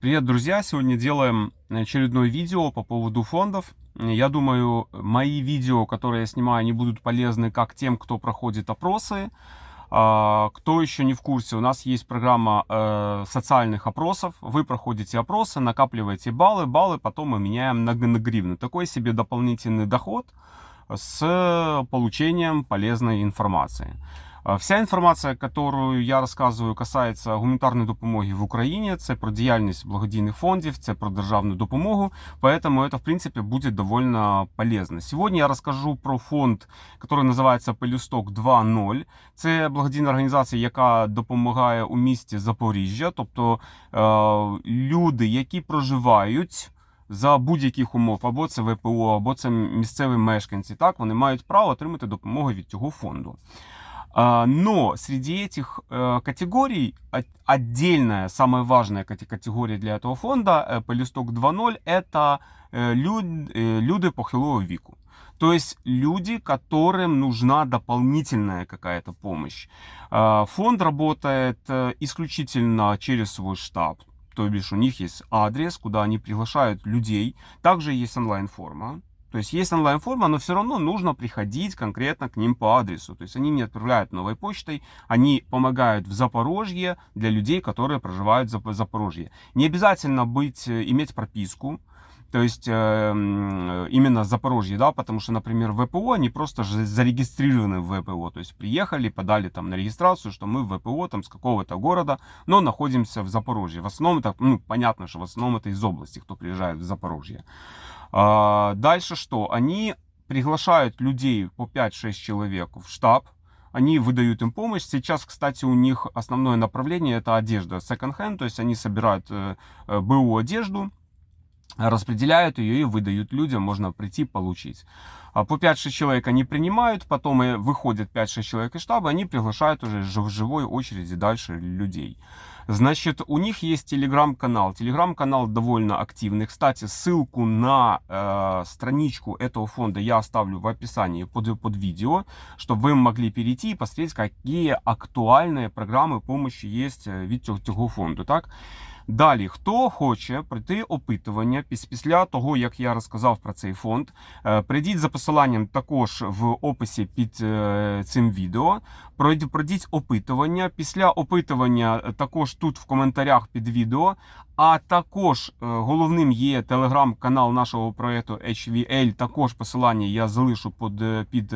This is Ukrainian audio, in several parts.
Привет, друзья! Сегодня делаем очередное видео по поводу фондов. Я думаю, мои видео, которые я снимаю, они будут полезны как тем, кто проходит опросы. А, Кто еще не в курсе, у нас есть программа э, социальных опросов. Вы проходите опросы, накапливаете баллы, баллы потом мы меняем на, гривны. Такой себе дополнительный доход с получением полезной информации. А, Вся інформація, яку я розказую, касається гуманітарної допомоги в Україні. Це про діяльність благодійних фондів, це про державну допомогу. Поэтому это, в принципе, будет довольно полезно. Сегодня я расскажу про фонд, который називається Пелюсток 2.0. Це благодійна організація, яка допомагає у місті Запоріжжя, тобто е, люди, які проживають. За будь-яких умов, або це ВПО, або це місцеві мешканці, так вони мають право отримати допомогу від цього фонду. А, Но среди этих э, категорий от- отдельная, самая важная кате- категория для этого фонда э, Полисток 2.0 это э, люд- э, люди похилого веку. То есть люди, которым нужна дополнительная какая-то помощь. А, Фонд работает исключительно через свой штаб. То бишь у них есть адрес, куда они приглашают людей. Также есть онлайн-форма. То есть есть онлайн-форма, но все равно нужно приходить конкретно к ним по адресу. То есть они не отправляют новой почтой, они помогают в Запорожье для людей, которые проживают в Зап- Запорожье. Не обязательно быть, э, иметь прописку, то есть э, м, именно Запорожье, да, потому что, например, ВПО, они просто же зарегистрированы в ВПО, то есть приехали, подали там на регистрацию, что мы в ВПО там с какого-то города, но находимся в Запорожье. В основном это, ну, понятно, что в основном это из области, кто приезжает в Запорожье. А, дальше что? Они приглашают людей по 5-6 человек в штаб, они выдают им помощь. Сейчас, кстати, у них основное направление это одежда, second-hand, то есть они собирают э, э, БУ одежду, распределяют ее и выдают людям, можно прийти получить. А По 5-6 человек они принимают, потом и выходят 5-6 человек из штаба, они приглашают уже жив- в живой очереди дальше людей. Значит, у них есть телеграм-канал. Телеграм-канал довольно активный. Кстати, ссылку на э, страничку этого фонда я оставлю в описании под, под видео, чтобы вы могли перейти и посмотреть, какие актуальные программы помощи есть е, від цього, цього фонду. Так? Далі, хто хоче пройти опитування піс- після того, як я розказав про цей фонд, е, прийдіть за посиланням також в описі під е, цим відео. Пройдіть, опитування. Після опитування е, також тут в коментарях під відео. А також е, головним є телеграм-канал нашого проєкту HVL. Також посилання я залишу під, під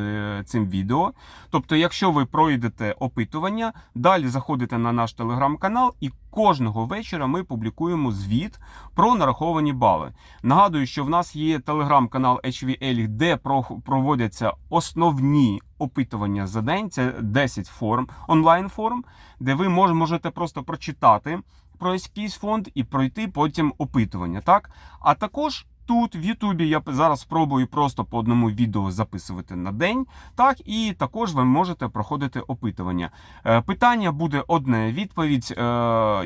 цим відео. Тобто, якщо ви пройдете опитування, далі заходите на наш телеграм-канал і кожного вечора ми публікуємо звіт про нараховані бали. Нагадую, що в нас є телеграм-канал HVL, де проводяться основні опитування за день. Це 10 форм, онлайн форм, де ви мож- можете просто прочитати про якийсь фонд і пройти потім опитування. Так? А також. Тут в Ютубі я зараз спробую просто по одному відео записувати на день. Так, і також ви можете проходити опитування. Е, Питання буде одне, відповідь, е,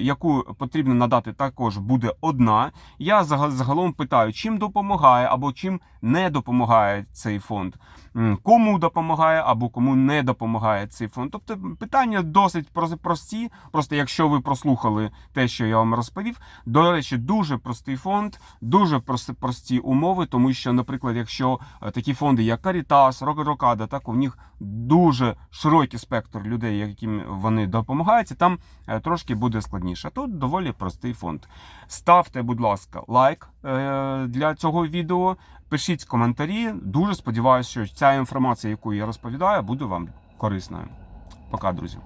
яку потрібно надати, також буде одна. Я загалом питаю, чим допомагає або чим не допомагає цей фонд, кому допомагає або кому не допомагає цей фонд. Тобто питання досить прості. Просто якщо ви прослухали те, що я вам розповів, до речі, дуже простий фонд, дуже прості, прості умови, тому що, наприклад, якщо е, такі фонди, як Рок- Рокада, так у них дуже широкий спектр людей, яким вони допомагають, там е, трошки буде складніше. Тут доволі простий фонд. Ставте, будь ласка, лайк е, для цього відео, пишіть коментарі. Дуже сподіваюся, що ця інформація, яку я розповідаю, буде вам корисною. Пока, друзі.